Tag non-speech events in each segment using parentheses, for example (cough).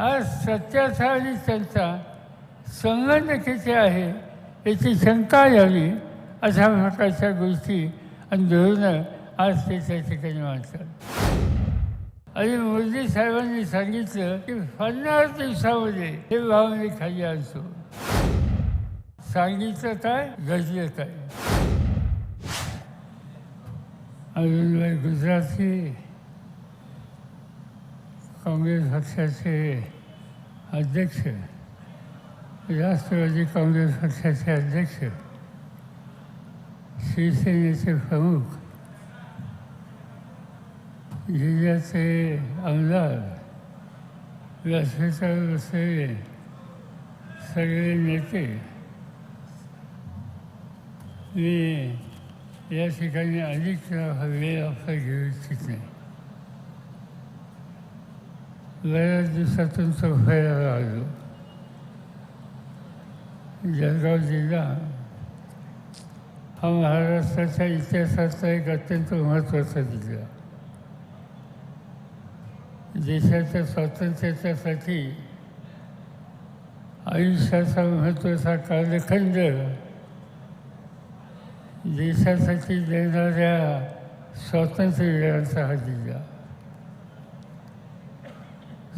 आज सत्याचा आणि त्यांचा संबंध किती आहे याची शंका झाली अशा प्रकारच्या गोष्टी आणि धोरणं आज ते त्या ठिकाणी मांडतात आणि मोदी साहेबांनी सांगितलं की पन्नास दिवसामध्ये हे भावने खाली असो सांगितलं काय? घडलं काय? अजून गुजराती काँग्रेस पक्षाचे अध्यक्ष राष्ट्रवादी काँग्रेस पक्षाचे अध्यक्ष शिवसेनेचे प्रमुख जिल्ह्याचे आमदार व्यासपीठावर बसलेले सगळे नेते. मी या ठिकाणी अधिक वेळ आपला घेऊ इच्छित नाही. बऱ्याच दिवसातून तो फिरायला आलो जळगाव जिल्हा हा महाराष्ट्राच्या इतिहासाचा एक अत्यंत महत्त्वाचा जिल्हा. देशाच्या स्वातंत्र्याच्यासाठी आयुष्याचा महत्त्वाचा कालखंड देशासाठी देणाऱ्या स्वातंत्र्यवीरांचा हा जिल्हा.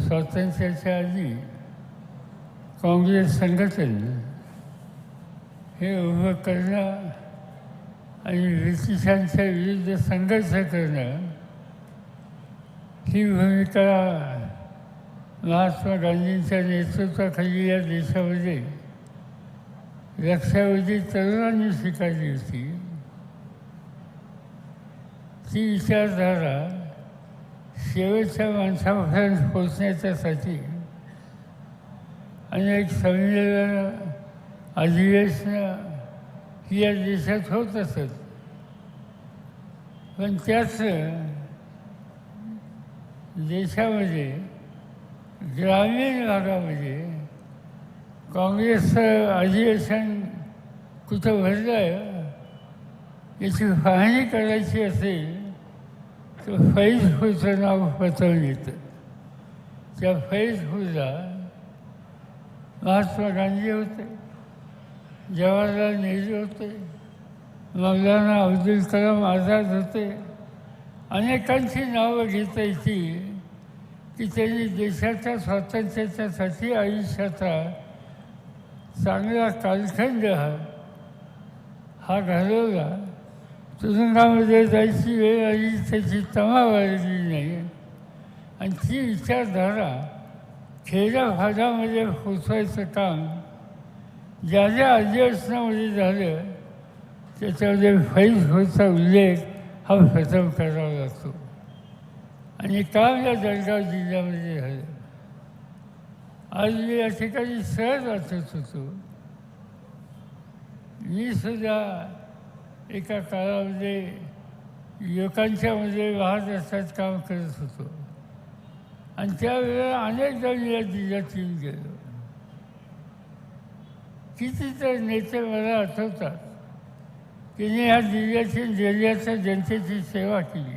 स्वातंत्र्याच्या आधी काँग्रेस संघटन हे उभं करणं आणि ब्रिटिशांच्या विरुद्ध संघर्ष करणं ही भूमिका महात्मा गांधींच्या नेतृत्वाखाली या देशामध्ये लक्षावधी तरुणांनी स्वीकारली होती. ती विचारधारा शेवटच्या माणसापर्यंत पोचण्याच्यासाठी अनेक संमेलन अधिवेशनं ही या देशात होत असत. पण त्याच देशामध्ये ग्रामीण भागामध्ये काँग्रेसचं अधिवेशन कुठं भरलं आहे याची पाहणी करायची असेल तर फैजपूरचं नाव पचवून येतं त्या फैजपूरला महात्मा गांधी होते जवाहरलाल नेहरू होते मौलाना अब्दुल कलाम आझाद होते. अनेकांची नावं घेता येतील की त्यांनी देशाच्या स्वातंत्र्याच्यासाठी आयुष्याचा चांगला कालखंड हा हा घालवला. तुरुंगामध्ये जायची वेळ आली त्याची तमा वाढली नाही. आणि ती विचारधारा खेड्याभागामध्ये पोचवायचं काम ज्या ज्या अधिवेशनामध्ये झालं त्याच्यामध्ये फैज होचा उल्लेख हा प्रथम करावा लागतो. आणि काम या जळगाव जिल्ह्यामध्ये झालं. आज मी या ठिकाणी सहज वाचत होतो. मी सुद्धा एका काळामध्ये युवकांच्यामध्ये वाहत असतात काम करत होतो. आणि त्यावेळेला अनेकदा मी या जिल्ह्यात येऊन गेलो. कितीतर नेते मला आठवतात तिने ह्या जिल्ह्यातील जिल्ह्याच्या जनतेची सेवा केली.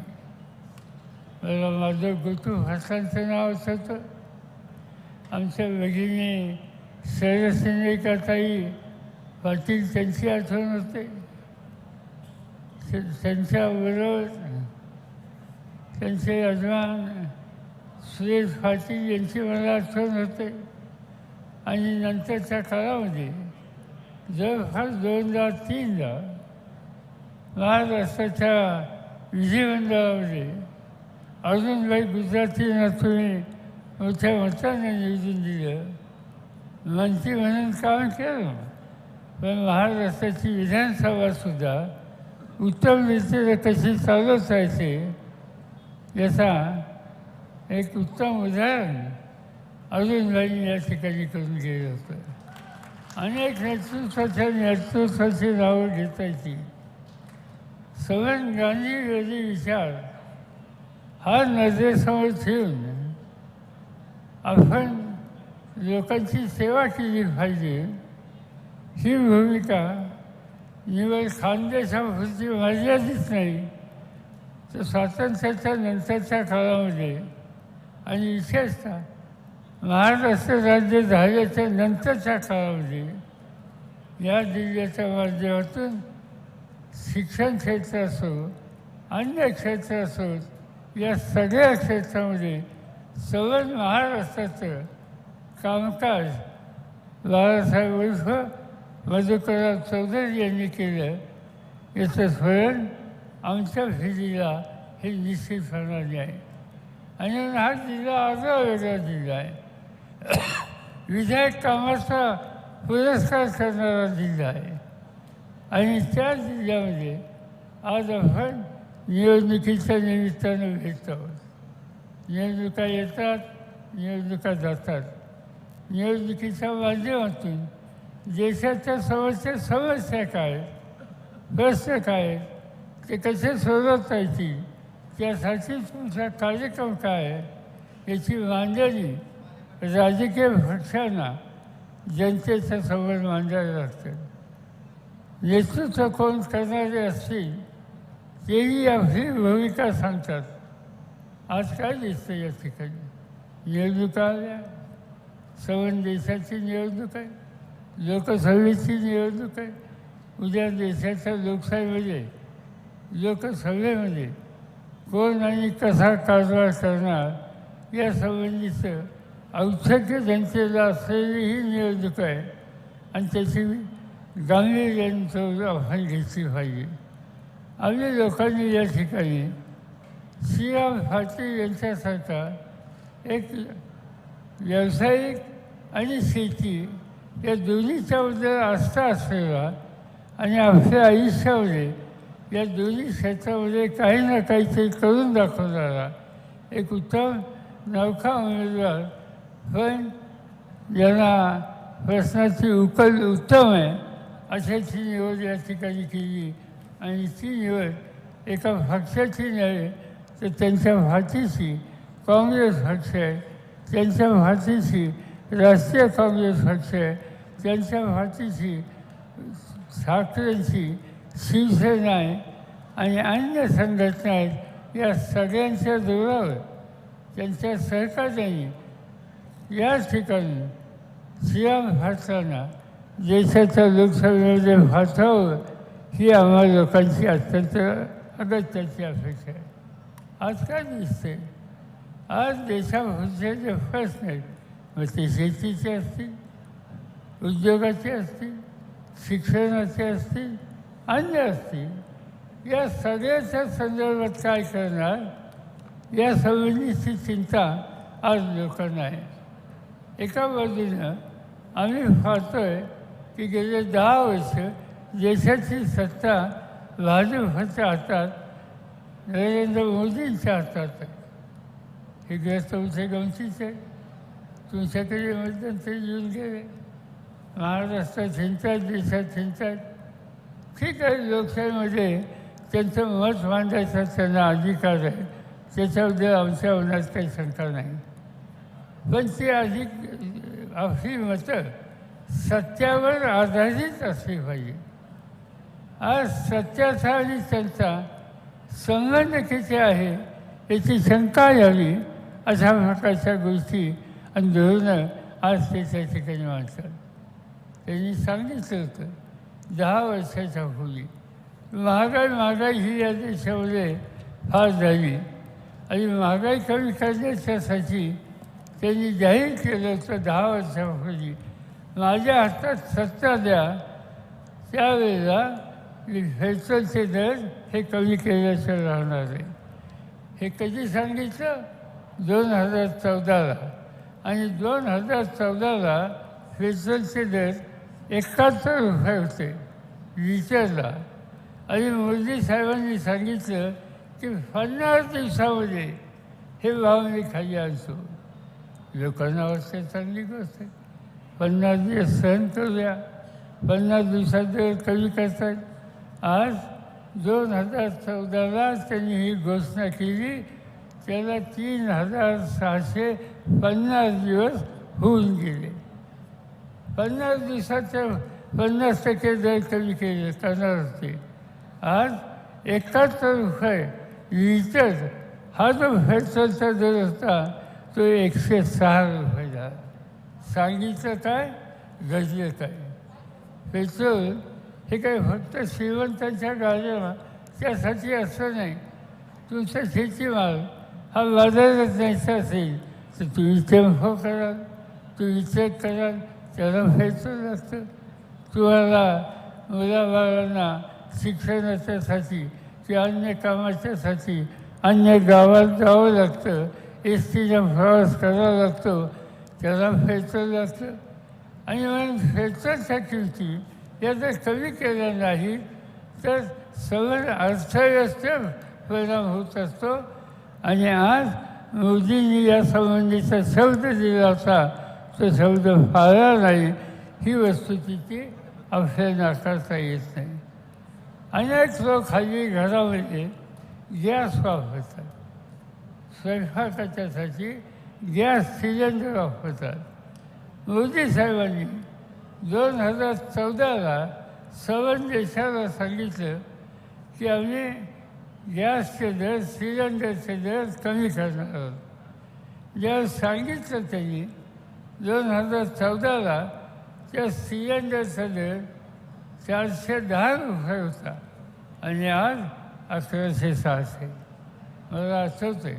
मला माझं गोटू हसांचं नाव होतं आमच्या भगिनी सरसेनेकाताई पाटील त्यांची आठवण होते. त्यांच्या विरोध त्यांचे यजमान सुरेश पाटील यांची मला आठवण होते. आणि नंतरच्या काळामध्ये जवळपास दोनदा तीनदा महाराष्ट्राच्या विधिमंडळामध्ये अर्जुनबाई गुजरातींना तुम्ही मोठ्या मताने निवडून दिलं. मंत्री म्हणून काम केलं. पण महाराष्ट्राची विधानसभासुद्धा उत्तम रीतीने कशी चालत राहायचे याचा एक उत्तम उदाहरण अजूनबाई या ठिकाणी करून गेलं होतं. अनेक नेतृत्वाच्या नेतृत्वाची नावं घेता येतील सवन गांधी विचार हा नजरेसमोर ठेवून आपण लोकांची सेवा केली पाहिजे. ही भूमिका निवड खानदेशापुरती मर्यादित नाही. तर स्वातंत्र्याच्या नंतरच्या काळामध्ये आणि विशेषतः महाराष्ट्र राज्य झाल्याच्या नंतरच्या काळामध्ये या जिल्ह्याच्या माध्यमातून शिक्षण क्षेत्र असो अन्य क्षेत्र असो या सगळ्या क्षेत्रामध्ये सवय महाराष्ट्राचं कामकाज बाळासाहेब उर्फ मधुकरराव चौधरी यांनी केलं. याचं स्मरण आमच्या फिरीला हे निश्चितपणाने आहे आणि हा जिल्हा आगळा वेगळा जिल्हा आहे. विधायक कामाचा पुरस्कार करणारा जिल्हा आहे. आणि त्या जिल्ह्यामध्ये आज आपण निवडणुकीच्या निमित्तानं भेटत आहोत. निवडणुका येतात निवडणुका जातात. निवडणुकीच्या माध्यमातून देशाच्या समस्या समस्या काय? प्रश्न काय? ते कसे सोडवता येतील त्यासाठी तुमचा कार्यक्रम काय? आहे याची मांडणी राजकीय पक्षांना जनतेच्या समोर मांडायला लागतं. नेतृत्व कोण करणारे असतील तेही आपली भूमिका सांगतात. आज काय दिसतं या ठिकाणी? निवडणुका आल्या? सवन देशाची निवडणूक आहे. लोकसभेची निवडणूक आहे. उद्या देशाच्या लोकशाहीमध्ये लोकसभेमध्ये कोण आणि कसा कारभार करणार या संबंधीचं औषध्य जनतेला असलेली ही निवडणूक आहे आणि त्याची गांभीर्यानं आपण घेतली पाहिजे. आम्ही लोकांनी या ठिकाणी श्रीराम फाटे यांच्यासारखा एक व्यावसायिक आणि शेती या दोन्हीच्याबद्दल आस्था असलेला आणि आपल्या आयुष्यामध्ये या दोन्ही क्षेत्रामध्ये काही ना काहीतरी करून दाखवणारा एक उत्तम नौका उमेदवार पण ज्यांना प्रश्नाची उकल उत्तम आहे अशाची निवड या ठिकाणी केली. आणि ती निवड एका पक्षाची नव्हे तर त्यांच्या भातीशी काँग्रेस पक्ष आहे. त्यांच्या भातीशी राष्ट्रीय काँग्रेस पक्ष त्यांच्या भारतीशी ठाकरेंची शिवसेना आहे आणि अन्य संघटना आहेत या सगळ्यांच्या जोरावर त्यांच्या सहकार्याने. या ठिकाणी श्रीराम फाटलांना देशाच्या लोकसभेमध्ये फाटावं ही आम्हा लोकांची अत्यंत अगत्याची अपेक्षा आहे. आज काय दिसते आज देशाभरचे जे प्रश्न आहेत मग ते शेतीचे असतील उद्योगाचे असतील शिक्षणाचे असतील अन्य असतील या सगळ्याच्या संदर्भात काय करणार? या संबंधीची चिंता आज लोकांना आहे. एका बाजूनं आम्ही पाहतोय की गेले दहा वर्ष देशाची सत्ता भाजपच्या हातात नरेंद्र मोदींच्या हातात आहे. हे ग्रस्त तुमचे गमतीच आहे. तुमच्याकडे मध्यंतरी येऊन गेले. महाराष्ट्रात हिंतात देशात हिंतात ठीक आहे लोकशाहीमध्ये त्यांचं मत मांडायचा त्यांना अधिकार आहे. त्याच्याबद्दल आमच्या मनात काही शंका नाही. पण ती अधिक आपली मतं सत्यावर आधारित असली पाहिजे. आज सत्याचा आणि त्यांचा संबंध किती आहे याची शंका यावी अशा प्रकारच्या गोष्टी आणि धोरणं आज ते त्या ठिकाणी माणसात त्यांनी सांगितलं होतं दहा वर्षाच्या पूर्वी महागाई महागाई ही या देशामध्ये फार झाली. आणि महागाई कमी करण्याच्यासाठी त्यांनी जाहीर केलं होतं दहा वर्षापूर्वी माझ्या हातात सत्ता द्या. त्यावेळेला पेट्रोलचे दर हे कमी केल्याचं राहणार आहे हे कधी सांगितलं? दोन हजार चौदाला. आणि दोन हजार चौदाला पेट्रोलचे दर एकाहत्तर रुपये होते लिटरला आणि मोदी साहेबांनी सांगितलं की पन्नास दिवसामध्ये हे भाव मी खाली आणतो. लोकांना वाटते चांगली गोष्ट आहे. पन्नास दिवस सहन करूया. पन्नास दिवसात दर कमी करतात. आज दोन हजार चौदाला त्यांनी ही घोषणा केली त्याला तीन हजार सहाशे पन्नास दिवस होऊन गेले. पन्नास दिवसाचं पन्नास टक्के दर कमी केले करणार असते. आज एकाहत्तर रुपये लिटर हा जो पेट्रोलचा दर होता तो एकशे सहा रुपये झाला. सांगितलं काय? घडलं काय? पेट्रोल हे काही फक्त श्रीमंतांच्या गाड्या त्यासाठी असं नाही. तुमचा शेतीमाल हा बाजारात न्यायचा असेल तर तुम्ही टेम्पो कराल तुम्ही चेक कराल त्याला पेट्रोल लागतं तुम्हाला मुलाबाळांना शिक्षणाच्यासाठी किंवा अन्य कामाच्यासाठी अन्य गावात जावं लागतं एस टीचा प्रवास करावा लागतो त्याला पेट्रोल लागतं आणि म्हणून पेट्रोलच्या किमती या जर कमी केल्या नाही तर सगळं अर्थव्यवस्थेवर परिणाम होत असतो आणि आज मोदींनी या संबंधीचा शब्द दिला होता तो शब्द फाळला नाही. ही वस्तुस्थिती आपल्याला नाकारता येत नाही. अनेक लोक हल्ली घरामध्ये गॅस वापरतात. स्वयंपाकाच्यासाठी गॅस सिलेंडर वापरतात. मोदी साहेबांनी दोन हजार चौदाला सर्व देशाला सांगितलं की आम्ही गॅसचे दर सिलेंडरचे दर कमी करणार आहोत ज्या सांगितलं त्यांनी दोन हजार चौदाला त्या सिलेंडरचा दर चारशे दहा रुपये होता आणि आज अकराशे सहाशे. मला आठवतं आहे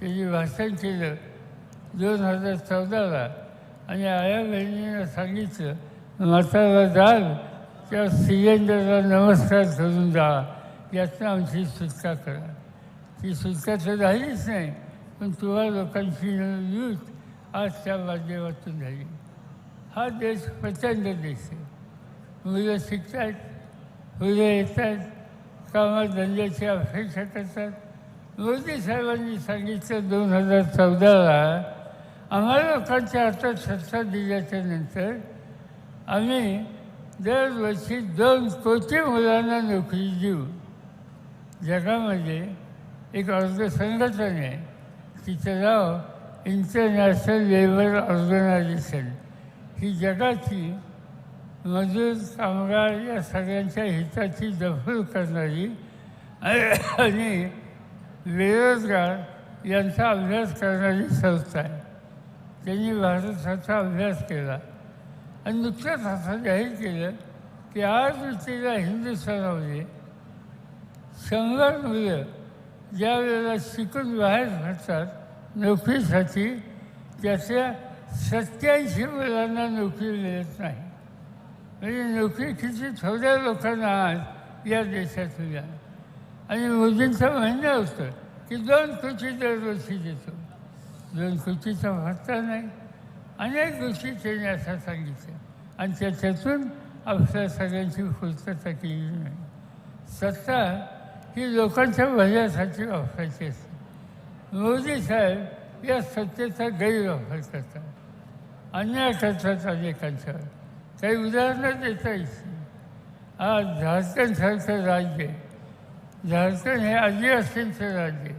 त्याची भाषण केलं दोन हजार चौदाला आणि आया बहिणीनं सांगितलं माताला जाल त्या सिलेंडरला नमस्कार करून जा यातनं आमची सुटका करा. ती सुटका तर झालीच नाही पण तुम्हा लोकांची युथ आज त्या माध्यमातून झाली. हा देश प्रचंड देश आहे. मुलं शिकतात मुलं येतात कामाधंद्याची अपेक्षा करतात. मोदी साहेबांनी सांगितलं दोन हजार चौदाला आम्हाला लोकांच्या हातात सत्ता दिल्याच्या नंतर आम्ही दरवर्षी दोन कोटी मुलांना नोकरी देऊ. जगामध्ये एक अर्ध संघटना आहे तिचं नाव इंटरनॅशनल लेबर ऑर्गनायझेशन ही जगाची मजूर कामगार या सगळ्यांच्या हिताची दखल करणारी आणि बेरोजगार यांचा अभ्यास करणारी संस्था आहे. त्यांनी भारताचा अभ्यास केला आणि नुकतंच असं जाहीर केलं की आज रोजीला हिंदुस्थानामध्ये शंभर मुलं. ज्या वेळेला शिकून बाहेर पडतात नोकरीसाठी त्याच्या सत्याऐंशी मुलांना नोकरी मिळत नाही. म्हणजे नोकरी किती थोड्या लोकांना आज या देशात मिळाल. आणि मोदींचं म्हणणं होतं की दोन कोटी दरवर्षी देतो. दोन कोटीचा भत्ता नाही. अनेक गोष्टी त्यांनी असं सांगितलं आणि त्याच्यातून आपल्या सगळ्यांची पूर्तता केली नाही. सत्ता ही लोकांच्या भल्यासाठी वापरायची असते. मोदी साहेब या सत्तेचा गैरवापर करतात. अन्याय करतात अनेकांच्या. काही उदाहरणं देता येईल आज झारखंडसारखं राज्य झारखंड हे आदिवासींचं राज्य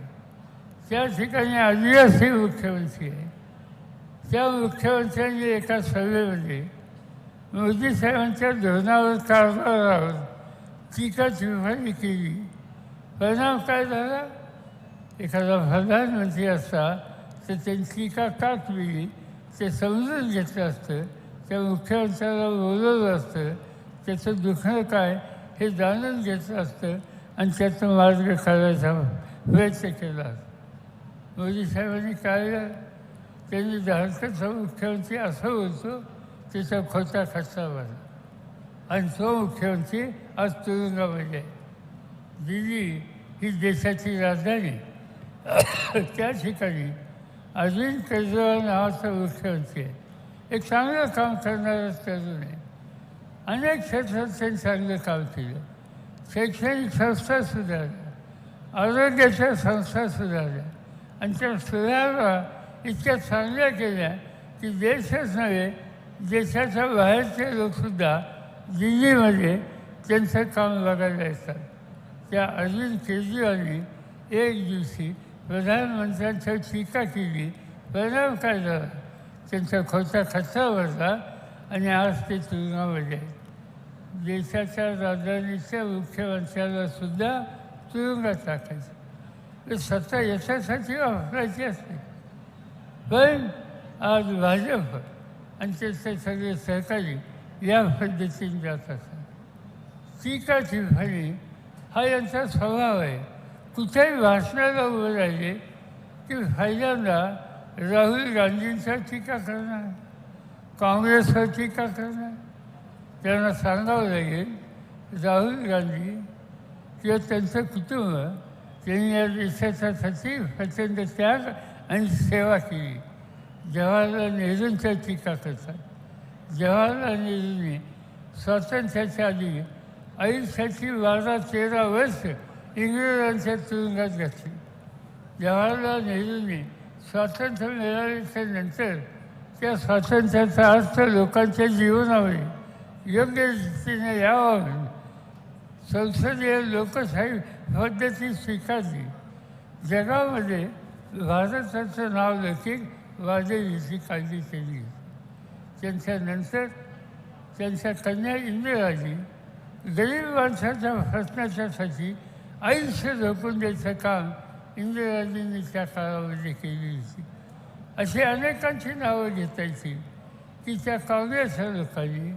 त्या ठिकाणी आदिवासी मुख्यमंत्री आहे. त्या मुख्यमंत्र्यांनी एका सभेमध्ये मोदी साहेबांच्या धोरणावर कारभारावर टीका टिप्पणी केली. परिणाम काय झाला एखादा प्रधानमंत्री असता तर त्यांची का का केली ते समजून घेतलं असतं त्या मुख्यमंत्र्याला बोलवलं असतं त्याचं दुखणं काय हे जाणून घेतलं असतं आणि त्याचं मार्ग काढायचा प्रयत्न केला असता मोदी साहेबांनी काय त्यांनी झारखंडचा मुख्यमंत्री असं बोलतो त्याचा खोटा खर्चा भरला आणि तो मुख्यमंत्री आज तुरुंगामध्ये दिली ही देशाची राजधानी. (coughs) त्या ठिकाणी अरविंद केजरीवाल नावाचा मुख्यमंत्री आहे एक चांगलं काम करणारच तरुण आहे अनेक क्षेत्रात त्यांनी चांगलं काम केलं. शैक्षणिक संस्था सुधारल्या. आरोग्याच्या संस्था सुधारल्या. आणि त्या सुधारणा इतक्या चांगल्या केल्या की देशच नव्हे देशाच्या बाहेरचे लोकसुद्धा दिल्लीमध्ये त्यांचं काम बघायला येतात. त्या अरविंद केजरीवालनी एक दिवशी प्रधानमंत्र्यांच्या टीका केली परिणाम काय झाला? त्यांचा खोटा खर्चा भरला आणि आज ते तुरुंगामध्ये देशाच्या राजधानीच्या मुख्यमंत्र्याला सुद्धा तुरुंगात टाकायचं. सत्ता याच्यासाठी वापरायची असते. पण आज भाजप आणि त्यांचे सगळे सहकारी या पद्धतीने जात असतात. टीका टिप्पणी हा यांचा स्वभाव आहे. कुठेही भाषणाला उभं राहिले की पहिल्यांदा राहुल गांधींचा टीका करणार काँग्रेसवर टीका करणार. त्यांना सांगावं लागेल राहुल गांधी किंवा त्यांचं कुटुंब त्यांनी या देशाच्यासाठी प्रचंड त्याग आणि सेवा केली. जवाहरलाल नेहरूंच्या टीका करतात. जवाहरलाल नेहरूंनी स्वातंत्र्याच्या आधी आयुष्याची बारा तेरा वर्ष इंग्रजांच्या तुरुंगात घातली जवाहरलाल नेहरूंनी स्वातंत्र्य मिळाल्याच्या नंतर त्या स्वातंत्र्याचा अर्थ लोकांच्या जीवनावर योग्य रीतीने यावा म्हणून संसदीय लोकशाही पद्धती स्वीकारली जगामध्ये भारताचं नाव देखील वाजविची काळजी केली त्यांच्यानंतर त्यांच्या कन्या इंदिराजी गरीब माणसाच्या हसण्याच्यासाठी आयुष्य झोपून द्यायचं काम इंदिराजींनी त्या काळामध्ये केली होती. अशी अनेकांची नावं घेता येतील. की त्या काँग्रेसच्या लोकांनी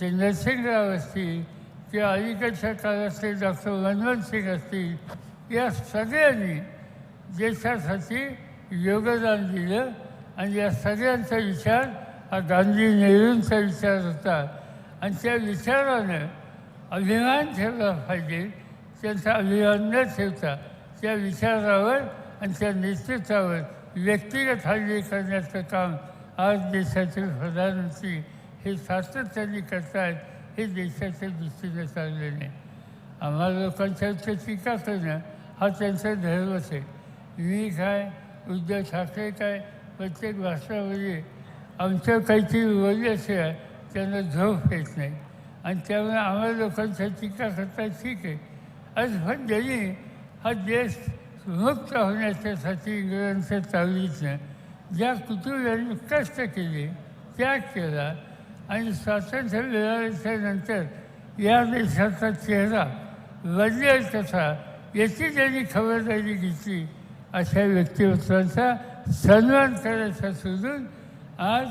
ते नरसिंहराव असतील किंवा अलीकडच्या काळातले डॉक्टर मनमोहन सिंग असतील या सगळ्यांनी देशासाठी योगदान दिलं आणि या सगळ्यांचा विचार हा गांधी नेहरूंचा विचार होता. आणि त्या विचारानं अभिमान ठेवला पाहिजे. त्यांचा अभिमान न ठेवता त्या विचारावर आणि त्या नेतृत्वावर व्यक्तिगत हल्ली करण्याचं काम आज देशाचे प्रधानमंत्री हे सातत्याने करतायत हे देशाच्या दृष्टीने चालले नाही. आम्हाला लोकांच्या टीका करणं हा त्यांचा धर्मच आहे. मी काय उद्धव ठाकरे काय प्रत्येक भाषणामध्ये आमच्या काहीतरी आहे त्यांना झोप येत नाही. आणि त्यामुळे आम्हाला लोकांच्या टीका करता ठीक आहे. आज पण हा देश मुक्त होण्याच्यासाठी इंग्रजांच्या चालवीतनं ज्या कुटुंबियांनी कष्ट केले त्याग केला आणि स्वातंत्र्य मिळाल्याच्या नंतर या देशाचा चेहरा बदलेल कसा याची त्यांनी खबरदारी घेतली अशा व्यक्तिमत्वांचा सन्मान करायचा सोडून आज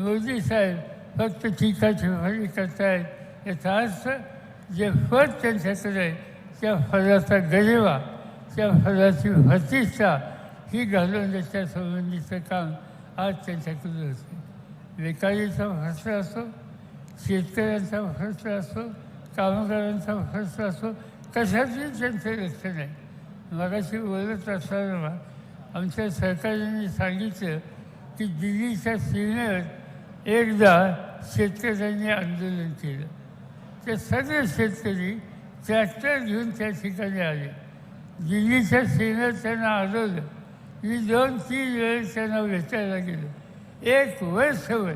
मोदी साहेब फक्त टीका टिप्पणी करतायत. याचा अर्थ जे फळ त्यांच्याकडे आहे त्या फळाचा गरिमा त्या फळाची प्रतिष्ठा ही घालवण्याच्या संबंधीचं काम आज त्यांच्याकडे होते. बेकारीचा प्रश्न असो शेतकऱ्यांचा प्रश्न असो कामगारांचा प्रश्न असो कशाचही त्यांचं लक्ष नाही. मगाशी बोलत असताना आमच्या सरकारांनी सांगितलं की दिल्लीच्या सीमेवर एकदा शेतकऱ्यांनी आंदोलन केलं. ते सगळे शेतकरी ट्रॅक्टर घेऊन त्या ठिकाणी आले. दिल्लीच्या सीमेवर त्यांना आढळलं. मी दोन तीन वेळेस त्यांना भेटायला गेलो. एक वर्षभर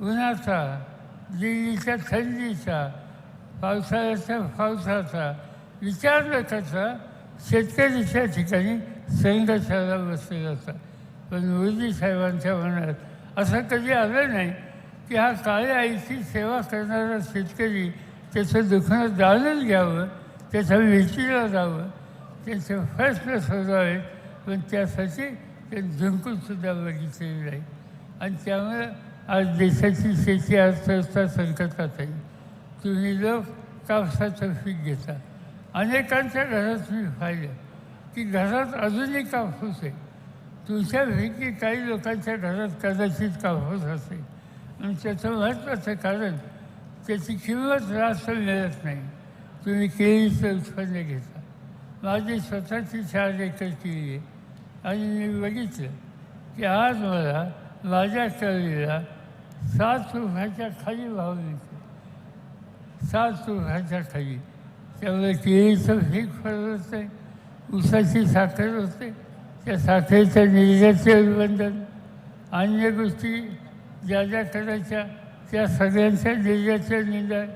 उन्हाचा दिल्लीच्या थंडीचा पावसाळ्याचा पावसाचा विचार त्याचा शेतकरीच्या ठिकाणी संघर्षाला बसलेला होता. पण मोदी साहेबांच्या मनात असं कधी आलं नाही की हा काळ्या आईची सेवा करणारा शेतकरी त्याचं दुखणं जाणून घ्यावं त्याच्या भीतीला जावं त्यांचे प्रश्न सोडवावेत पण त्यासाठी ते झुंकूनसुद्धा बघितलेलं नाही. आणि त्यामुळे आज देशाची शेती अर्थव्यवस्था संकटात आहे. तुम्ही लोक कापसाचं पीक घेता. अनेकांच्या घरात मी पाहिलं की घरात अजूनही कापूस आहे. तुमच्यापैकी काही लोकांच्या घरात कदाचित कापूस असेल. आणि त्याचं महत्त्वाचं कारण त्याची किंमत रास्त मिळत नाही तुम्ही केळीचं उत्पन्न घेता माझी स्वतःची चार एकर केळी आहे आणि मी बघितलं की आज मला माझ्या केळीला सात रुपयाच्या खाली भाव मिळतो सात रुपयाच्या खाली त्यामुळे केळीचं पीक फळ होते ऊसाची साखर होते त्या साखरेच्या निर्याचे बंधन अन्य गोष्टी ज्या ज्या करायच्या त्या सगळ्यांच्या निर्याचं निदान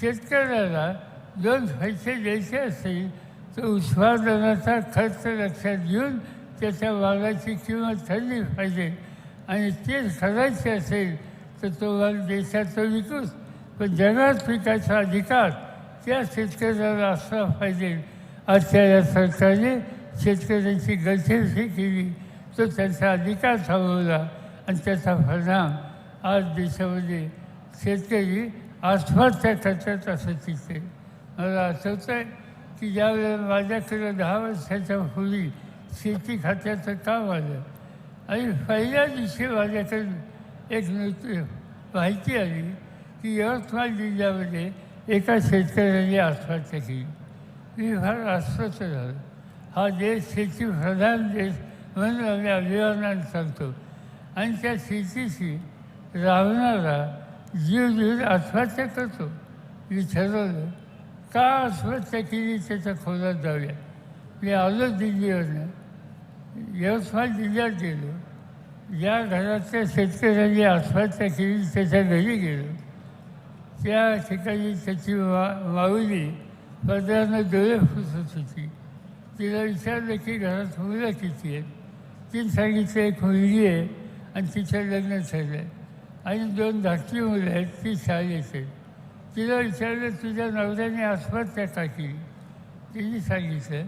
शेतकऱ्याला दोन पैसे द्यायचे असतील तर उत्पादनाचा खर्च लक्षात घेऊन त्याच्या मालाची किंमत ठरली पाहिजे. आणि तेच करायचे असेल तर तो वाघ देशाचा विकूच पण जगात विकायचा अधिकार त्या शेतकऱ्याला असला पाहिजे. आजच्या या सरकारने शेतकऱ्यांची गळचेपी केली. तो त्यांचा अधिकार थांबवला. आणि त्याचा परिणाम आज देशामध्ये शेतकरी आत्महत्या करतात असं चित्र मला आठवतं आहे की ज्यावेळेला माझ्याकडे दहा वर्षाच्या पूर्वी शेती खात्याचं काम आलं आणि पहिल्या दिवशी माझ्याकडे एक नृत्य माहिती आली की यवतमाळ जिल्ह्यामध्ये एका शेतकऱ्याने आत्महत्या केली. मी फार अस्वस्थ झालो. हा देश शेतीप्रधान देश म्हणून आम्ही अभिवादन सांगतो आणि त्या शेतीशी राहणारा जीव जीव आत्महत्या करतो. मी ठरवलं का आत्महत्या केली त्याच्या खोलात जाऊया? मी आलो दिल्लीवरनं. यवतमाळ जिल्ह्यात गेलो. ज्या घरातल्या शेतकऱ्यांनी आत्महत्या केली त्याच्या घरी गेलो. त्या ठिकाणी त्याची मा माऊली पदरानं डोळे फुसत होती. तिला विचारलं की घरात मुलं किती आहेत? ती सांगितलं एक मुलगी आहे. आणि तिचं लग्न झालं. आणि दोन धाकटी मुलं आहेत ती शाळेत आहेत. तिला विचारलं तुझ्या नवऱ्याने आत्महत्या का केली? तिने सांगितलं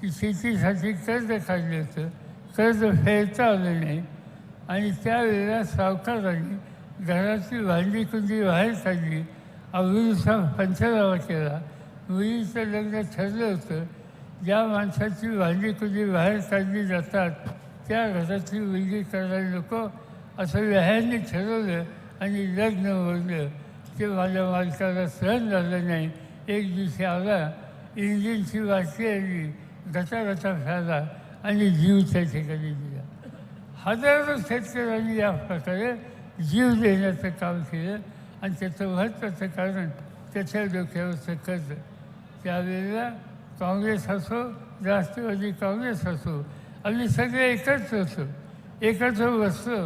की शेतीसाठी कर्ज काढलं होतं. कर्ज फेडता आलं नाही. आणि त्यावेळेला सावकारांनी घरातली भांडी कुंडी बाहेर काढली. अभिरुसा पंचनामा केला. मुलीचं लग्न ठरलं होतं. ज्या माणसाची भांडी कुंडी बाहेर काढली जातात त्या घरातली विधी करायला नको असं लह्याने ठरवलं आणि लग्न मोडलं ते माझ्या मालकाला सहन झालं नाही एक दिवशी आला इंजिनची वाटली आली घटा घटा झाला आणि जीव त्या ठिकाणी दिला हजारो शेतकऱ्यांनी या प्रकारे जीव देण्याचं काम केलं आणि त्याचं महत्त्वाचं कारण त्याच्या डोक्यावरचं कर्ज त्यावेळेला काँग्रेस असो राष्ट्रवादी काँग्रेस असो आम्ही सगळे एकत्र होतो एकत्र बसलो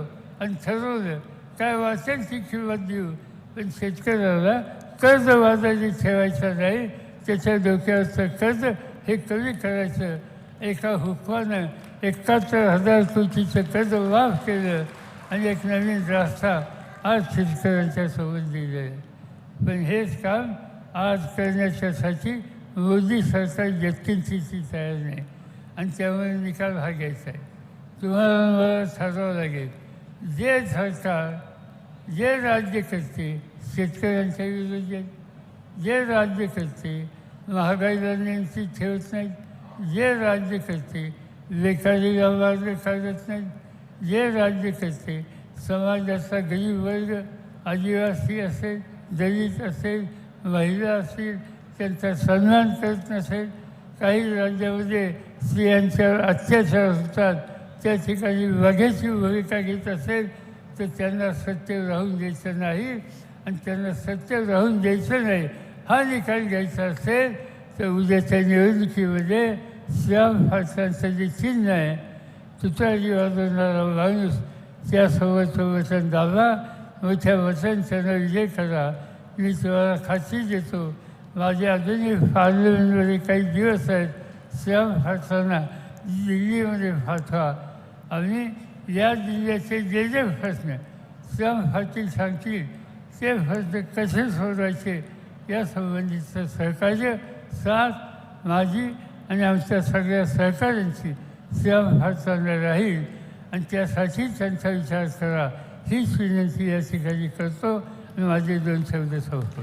आणि ठरवलं काय वाचेल ती किंमत देऊ. पण शेतकऱ्याला कर्ज बाजारी ठेवायचा नाही. त्याच्या डोक्यावरचं कर्ज हे कमी करायचं. एका हुकमानं एकाहत्तर हजार कोटीचं कर्ज माफ केलं आणि एक नवीन रास्ता आज शेतकऱ्यांच्या सोबत दिलं आहे पण हेच काम आज करण्याच्यासाठी मोदी सरकार व्यक्तींची तयार नाही. आणि त्यामुळे निकाल हा घ्यायचा आहे. तुम्हाला मला ठरवावं लागेल जे सरकार जे राज्य करते शेतकऱ्यांच्या विरोधी आहेत जे राज्य करते महागाईला नियंत्रित ठेवत नाहीत जे राज्य करते बेकारी मार्ग काढत नाहीत जे राज्य करते समाजाचा गरीब वर्ग आदिवासी असेल दलित असेल महिला असतील त्यांचा सन्मान करत नसेल काही राज्यामध्ये स्त्रियांच्यावर अत्याचार होतात. त्या ठिकाणी वघ्याची भूमिका घेत असेल तर त्यांना सत्य राहून द्यायचं नाही. आणि त्यांना सत्य राहून द्यायचं नाही हा निकाल घ्यायचा असेल तर उद्याच्या निवडणुकीमध्ये श्याम फारसांचं जे चिन्ह आहे तुतारी वाजवणारा माणूस त्यासोबतचं वचन दाबा मोठ्या वचन त्यांना विजय करा. मी तुम्हाला खात्री देतो माझे अजूनही पार्लमेंटमध्ये काही दिवस आहेत श्याम फारसांना दिल्लीमध्ये पाठवा आणि या जिल्ह्याचे जे जे प्रश्न श्याम फाटील सांगतील ते प्रश्न कसे सोडवायचे यासंबंधीचं सहकार्य साथ माझी आणि आमच्या सगळ्या सहकाऱ्यांची श्याम फारसांना राहील. आणि त्यासाठी त्यांचा विचार करा. हीच विनंती या ठिकाणी करतो. आणि माझे दोन शब्द संपतो